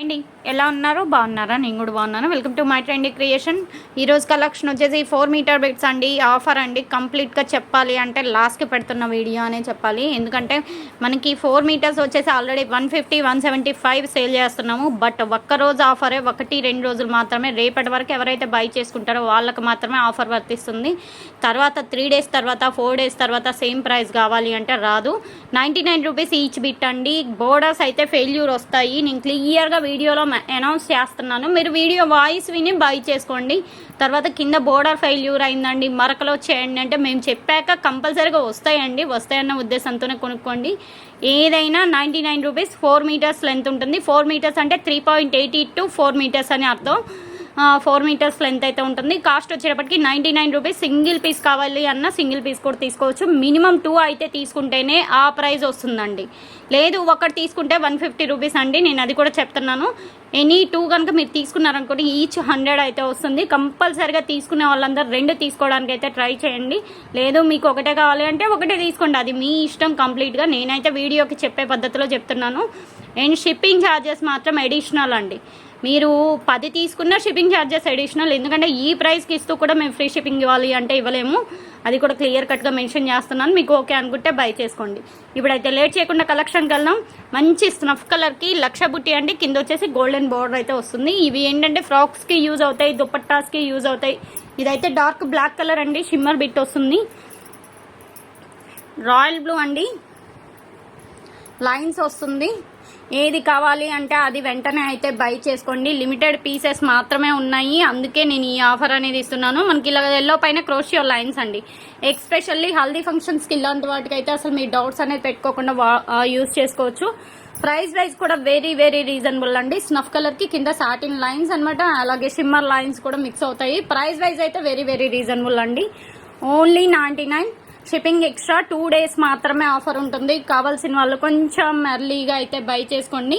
అండి ఎలా ఉన్నారు? బాగున్నారా? నేను కూడా బాగున్నాను. Welcome to my trendy creation ఈరోజు కలెక్షన్ వచ్చేసి ఫోర్ మీటర్ బెడ్స్ అండి. ఆఫర్ అండి. కంప్లీట్గా చెప్పాలి అంటే లాస్ట్కి పెడుతున్న వీడియో అనే చెప్పాలి. ఎందుకంటే మనకి ఫోర్ మీటర్స్ వచ్చేసి already one fifty one seventy five sale చేస్తున్నాము. బట్ ఒక్క రోజు ఆఫరే ఒకటి రెండు రోజులు మాత్రమే రేపటి వరకు ఎవరైతే బై చేసుకుంటారో వాళ్ళకి మాత్రమే ఆఫర్ వర్తిస్తుంది. తర్వాత త్రీ డేస్ తర్వాత ఫోర్ డేస్ తర్వాత సేమ్ ప్రైస్ కావాలి అంటే రాదు. Ninety nine rupees each bit అండి. బోర్డర్స్ అయితే ఫెయిల్యూర్ వస్తాయి. నేను క్లియర్గా వీడియోలో అనౌన్స్ చేస్తున్నాను. మీరు వీడియో వాయిస్ విని బై చేసుకోండి. తర్వాత కింద బోర్డర్ ఫెయిల్యూర్ అయిందండి. మరకలు వచ్చేయండి అంటే మేము చెప్పాక కంపల్సరీగా వస్తాయండి. వస్తాయన్న ఉద్దేశంతోనే కొనుక్కోండి. ఏదైనా ninety nine rupees four meters length ఉంటుంది. ఫోర్ మీటర్స్ అంటే three point eighty to four meters అని అర్థం. ఫోర్ మీటర్స్ లెంత్ అయితే ఉంటుంది. కాస్ట్ వచ్చేటప్పటికి ninety nine rupees single piece కావాలి అన్న సింగిల్ పీస్ కూడా తీసుకోవచ్చు. మినిమం టూ అయితే తీసుకుంటేనే ఆ ప్రైస్ వస్తుందండి. లేదు ఒకటి తీసుకుంటే వన్ ఫిఫ్టీ రూపీస్ అండి. నేను అది కూడా చెప్తున్నాను. ఎనీ టూ కనుక మీరు తీసుకున్నారనుకోండి ఈచ్ హండ్రెడ్ అయితే వస్తుంది. కంపల్సరీగా తీసుకునే వాళ్ళందరూ రెండు తీసుకోవడానికి అయితే ట్రై చేయండి. లేదు మీకు ఒకటే కావాలి అంటే ఒకటే తీసుకోండి. అది మీ ఇష్టం కంప్లీట్గా. నేనైతే వీడియోకి చెప్పే పద్ధతిలో చెప్తున్నాను. అండ్ షిప్పింగ్ ఛార్జెస్ మాత్రం అడిషనల్ అండి. మీరు పది తీసుకున్న షిప్పింగ్ ఛార్జెస్ అడిషనల్ ఎందుకంటే ఈ ప్రైస్కి ఇస్తూ కూడా మేము ఫ్రీ షిప్పింగ్ ఇవ్వాలి అంటే ఇవ్వలేము. అది కూడా క్లియర్ కట్గా మెన్షన్ చేస్తున్నాను. మీకు ఓకే అనుకుంటే బై చేసుకోండి. ఇప్పుడైతే లేట్ చేయకుండా కలెక్షన్కి వెళ్దాం. మంచి స్నఫ్ కలర్కి లక్ష బుట్టి అండి. కింద వచ్చేసి గోల్డెన్ బోర్డర్ అయితే వస్తుంది. ఇవి ఏంటంటే ఫ్రాక్స్కి యూజ్ అవుతాయి దుపట్టాస్కి యూజ్ అవుతాయి. ఇదైతే డార్క్ బ్లాక్ కలర్ అండి. షిమ్మర్ బిట్ వస్తుంది. రాయల్ బ్లూ అండి. లైన్స్ వస్తుంది. ఏది కావాలి అంటే అది వెంటనే అయితే బై చేసుకోండి. లిమిటెడ్ పీసెస్ మాత్రమే ఉన్నాయి. అందుకే నేను ఈ ఆఫర్ అనేది ఇస్తున్నాను. మనకి ఇలా ఎల్లో పైన క్రోషియో లైన్స్ అండి. ఎక్స్పెషల్లీ హల్దీ ఫంక్షన్స్కి ఇలాంటి వాటికి అయితే అసలు మీ డౌట్స్ అనేది పెట్టుకోకుండా యూజ్ చేసుకోవచ్చు. ప్రైస్ వైజ్ కూడా వెరీ వెరీ రీజనబుల్ అండి. స్నఫ్ కలర్కి కింద సాటిన్ లైన్స్ అనమాట అలాగే షిమ్మర్ లైన్స్ కూడా మిక్స్ అవుతాయి. ప్రైస్ వైజ్ అయితే వెరీ వెరీ రీజనబుల్ అండి. Only ninety nine shipping extra two days మాత్రమే ఆఫర్ ఉంటుంది. కావాల్సిన వాళ్ళు కొంచెం ఎర్లీగా అయితే బై చేసుకోండి.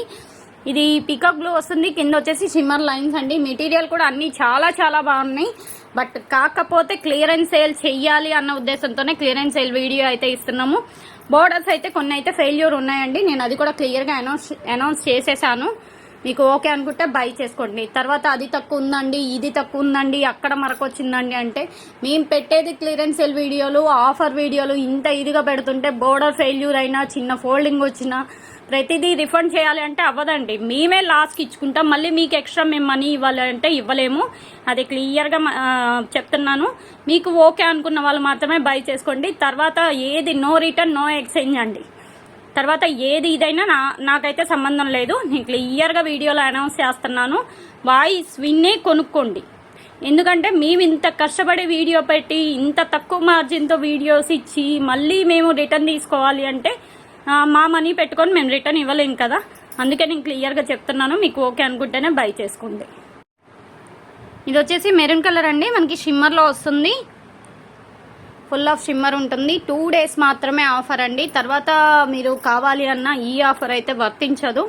ఇది పికప్ గ్లూ వస్తుంది కింద వచ్చేసి షిమ్మర్ లైన్స్ అండి. మెటీరియల్ కూడా అన్నీ చాలా చాలా బాగున్నాయి. బట్ కాకపోతే క్లియరెన్స్ సేల్ చెయ్యాలి అన్న ఉద్దేశంతోనే క్లియరెన్స్ సేల్ వీడియో అయితే ఇస్తున్నాము. బోర్డర్స్ అయితే కొన్ని అయితే ఫెయిల్యూర్ ఉన్నాయండి. నేను అది కూడా క్లియర్గా అనౌన్స్ అనౌన్స్ చేసేసాను. మీకు ఓకే అనుకుంటే బై చేసుకోండి. తర్వాత అది తక్కువ ఉందండి ఇది తక్కువ ఉందండి అక్కడ మరకొచ్చిందండి అంటే మేము పెట్టేది క్లియరెన్స్ సెల్ వీడియోలు ఆఫర్ వీడియోలు ఇంత ఇదిగా పెడుతుంటే బోర్డర్ ఫెయిల్యూర్ అయినా చిన్న ఫోల్డింగ్ వచ్చినా ప్రతిదీ రిఫండ్ చేయాలి అంటే అవ్వదండి. మేమే లాస్ట్కి ఇచ్చుకుంటాం. మళ్ళీ మీకు ఎక్స్ట్రా మేము మనీ ఇవ్వాలి అంటే ఇవ్వలేము. అది క్లియర్గా చెప్తున్నాను. మీకు ఓకే అనుకున్న వాళ్ళు మాత్రమే బై చేసుకోండి. తర్వాత ఏది నో రిటర్న్ నో ఎక్స్చేంజ్ అండి. తర్వాత ఏది ఇదైనా నా నాకైతే సంబంధం లేదు. నేను క్లియర్గా వీడియోలో అనౌన్స్ చేస్తున్నాను. వాయిస్ విన్నే కొనుక్కోండి. ఎందుకంటే మేము ఇంత కష్టపడి వీడియో పెట్టి ఇంత తక్కువ మార్జిన్తో వీడియోస్ ఇచ్చి మళ్ళీ మేము రిటర్న్ తీసుకోవాలి అంటే మా మనీ పెట్టుకొని మేము రిటర్న్ ఇవ్వలేము కదా. అందుకే నేను క్లియర్గా చెప్తున్నాను. మీకు ఓకే అనుకుంటేనే బై చేసుకోండి. ఇది వచ్చేసి మెరూన్ కలర్ అండి. మనకి షిమ్మర్లో వస్తుంది. ఫుల్ ఆఫ్ షిమ్మర్ ఉంటుంది. టూ డేస్ మాత్రమే ఆఫర్ అండి. తర్వాత మీరు కావాలి అన్న ఈ ఆఫర్ అయితే వర్తించదు.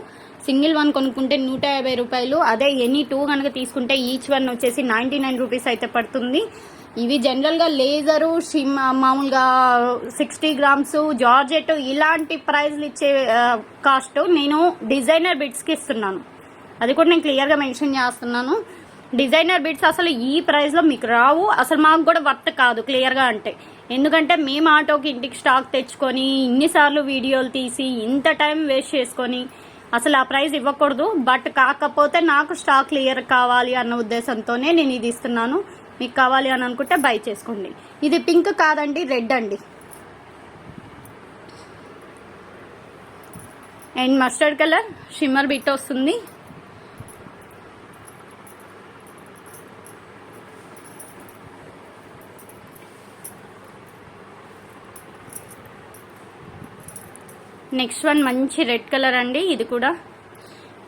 సింగిల్ వన్ కొనుక్కుంటే నూట యాభై రూపాయలు. అదే ఎనీ టూ కనుక తీసుకుంటే ఈచ్ వన్ వచ్చేసి నైంటీ నైన్ రూపీస్ అయితే పడుతుంది. ఇవి జనరల్గా లేజరు షిమ్ మామూలుగా సిక్స్టీ గ్రామ్స్ జార్జెట్ ఇలాంటి ప్రైజ్లు ఇచ్చే కాస్ట్ నేను డిజైనర్ బిట్స్కి ఇస్తున్నాను. అది కూడా నేను క్లియర్గా మెన్షన్ చేస్తున్నాను. డిజైనర్ బిడ్స్ అసలు ఈ ప్రైస్లో మీకు రావు. అసలు మాకు కూడా వర్త్ కాదు క్లియర్గా అంటే. ఎందుకంటే మేము ఆటోకి ఇంటికి స్టాక్ తెచ్చుకొని ఇన్నిసార్లు వీడియోలు తీసి ఇంత టైం వేస్ట్ చేసుకొని అసలు ఆ ప్రైస్ ఇవ్వకూడదు. బట్ కాకపోతే నాకు స్టాక్ క్లియర్ కావాలి అన్న ఉద్దేశంతోనే నేను ఇది ఇస్తున్నాను. మీకు కావాలి అని అనుకుంటే బై చేసుకోండి. ఇది పింక్ కాదండి రెడ్ అండి. And mustard colour shimmer bit వస్తుంది. నెక్స్ట్ వన్ మంచి రెడ్ కలర్ అండి ఇది కూడా.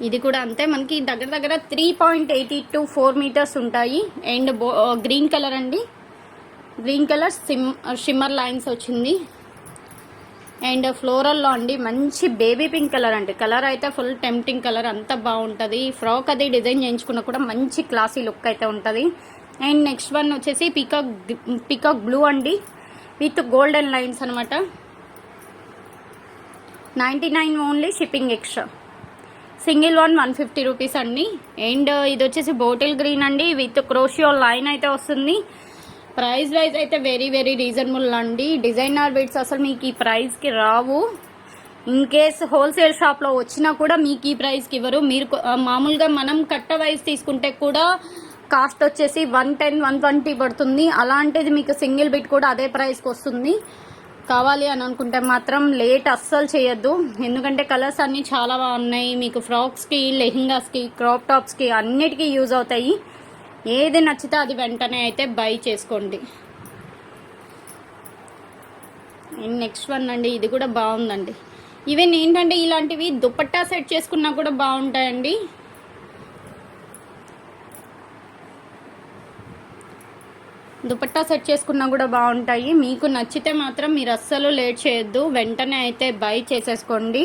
ఇది కూడా అంతే మనకి దగ్గర దగ్గర three point eighty to four meters ఉంటాయి. అండ్ గ్రీన్ కలర్ అండి. గ్రీన్ కలర్ సిమ్ షిమ్మర్ లైన్స్ వచ్చింది. అండ్ ఫ్లోరల్లో అండి మంచి బేబీ పింక్ కలర్ అండి. కలర్ అయితే ఫుల్ టెంప్టింగ్ కలర్ అంతా బాగుంటుంది. ఫ్రాక్ అది డిజైన్ చేయించుకున్న కూడా మంచి క్లాసీ లుక్ అయితే ఉంటుంది. అండ్ నెక్స్ట్ వన్ వచ్చేసి పికాక్ పికాక్ బ్లూ అండి విత్ గోల్డెన్ లైన్స్ అనమాట ninety nine only shipping extra. Single one one fifty rupees అండి. అండ్ ఇది వచ్చేసి బోటిల్ గ్రీన్ అండి. విత్ క్రోషియో లైన్ అయితే వస్తుంది. ప్రైస్ వైజ్ అయితే వెరీ వెరీ రీజనబుల్ అండి. డిజైనర్ బిట్స్ అసలు మీకు ఈ ప్రైస్కి రావు. ఇన్ కేస్ హోల్సేల్ షాప్లో వచ్చినా కూడా మీకు ఈ ప్రైస్కి ఇవ్వరు. మీరు మామూలుగా మనం కట్ట వైజ్ తీసుకుంటే కూడా కాస్ట్ వచ్చేసి వన్ టెన్ వన్ ట్వంటీ పడుతుంది. అలాంటిది మీకు సింగిల్ బిట్ కూడా అదే ప్రైస్కి వస్తుంది. కావాలి అని అనుకుంటే మాత్రం లేట్ అస్సలు చేయొద్దు. ఎందుకంటే కలర్స్ అన్నీ చాలా బాగున్నాయి మీకు ఫ్రాక్స్కి లెహింగాస్కి క్రాప్ టాప్స్కి అన్నిటికీ యూజ్ అవుతాయి. ఏది నచ్చితే అది వెంటనే అయితే బై చేసుకోండి. నెక్స్ట్ వన్ అండి ఇది కూడా బాగుందండి. ఈవెన్ ఏంటంటే ఇలాంటివి దుపట్టా సెట్ చేసుకున్నా కూడా బాగుంటాయండి. దుపట్టా సెట్ చేసుకున్నా కూడా బాగుంటాయి. మీకు నచ్చితే మాత్రం మీరు అస్సలు లేట్ చేయొద్దు. వెంటనే అయితే బై చేసేసుకోండి.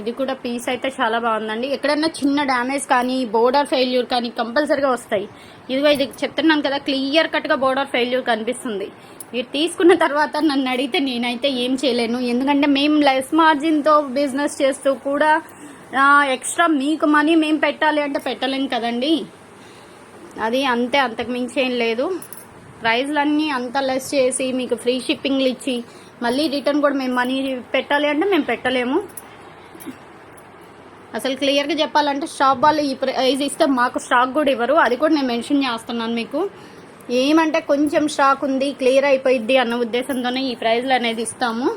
ఇది కూడా పీస్ అయితే చాలా బాగుందండి. ఎక్కడన్నా చిన్న డ్యామేజ్ కానీ బోర్డర్ ఫెయిల్యూర్ కానీ కంపల్సరీగా వస్తాయి. ఇదిగో ఇది చెప్తున్నాను కదా క్లియర్ కట్గా బోర్డర్ ఫెయిల్యూర్ కనిపిస్తుంది. ఇది తీసుకున్న తర్వాత నన్ను అడిగితే నేనైతే ఏం చేయలేను. ఎందుకంటే మేము లెస్ మార్జిన్తో బిజినెస్ చేస్తూ కూడా ఎక్స్ట్రా మీకు మనీ మేము పెట్టాలి అంటే పెట్టలేము కదండి. అది అంతే అంతకు మించి ఏం లేదు. ప్రైజ్లన్నీ అంత లెస్ చేసి మీకు ఫ్రీ షిప్పింగ్లు ఇచ్చి మళ్ళీ రిటర్న్ కూడా మేము మనీ పెట్టాలి అంటే మేము పెట్టలేము. అసలు క్లియర్గా చెప్పాలంటే షాప్ వాళ్ళు ఈ ప్రైజ్ ఇస్తే మాకు స్టాక్ కూడా ఇవ్వరు. అది కూడా నేను మెన్షన్ చేస్తున్నాను మీకు. ఏమంటే కొంచెం స్టాక్ ఉంది క్లియర్ అయిపోయిద్ది అన్న ఉద్దేశంతోనే ఈ ప్రైజ్లు అనేది ఇస్తాము.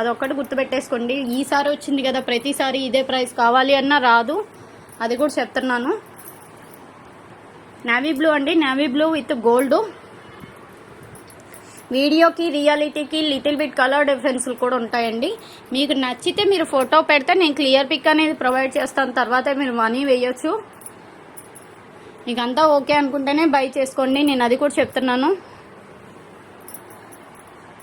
అదొక్కటి గుర్తుపెట్టేసుకోండి. ఈసారి వచ్చింది కదా ప్రతిసారి ఇదే ప్రైస్ కావాలి అన్నా రాదు. అది కూడా చెప్తున్నాను. నావీ బ్లూ అండి. Navy blue with gold. వీడియోకి రియాలిటీకి లిటిల్ బిట్ కలర్ డిఫరెన్స్లు కూడా ఉంటాయండి. మీకు నచ్చితే మీరు ఫోటో పెడితే నేను క్లియర్ పిక్ అనేది ప్రొవైడ్ చేస్తాను. తర్వాత మీరు మనీ వేయొచ్చు. మీకు అంతా ఓకే అనుకుంటేనే బై చేసుకోండి. నేను అది కూడా చెప్తున్నాను.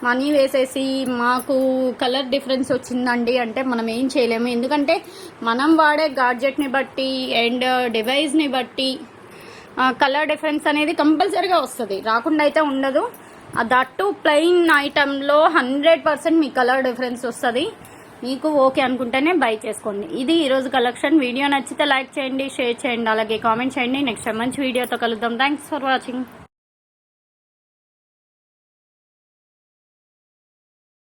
మనీ వేసేసి మాకు కలర్ డిఫరెన్స్ వచ్చిందండి అంటే మనం ఏం చేయలేము. ఎందుకంటే మనం వాడే గాడ్జెట్ని బట్టి అండ్ డివైస్ని బట్టి కలర్ డిఫరెన్స్ అనేది కంపల్సరీగా వస్తుంది. రాకుండా అయితే ఉండదు. దట్టు ప్లెయిన్ ఐటెంలో హండ్రెడ్ పర్సెంట్ మీ కలర్ డిఫరెన్స్ వస్తుంది. మీకు ఓకే అనుకుంటేనే బై చేసుకోండి. ఇది ఈరోజు కలెక్షన్. వీడియో నచ్చితే లైక్ చేయండి షేర్ చేయండి అలాగే కామెంట్ చేయండి. నెక్స్ట్ మంచి వీడియోతో కలుద్దాం. Thanks for watching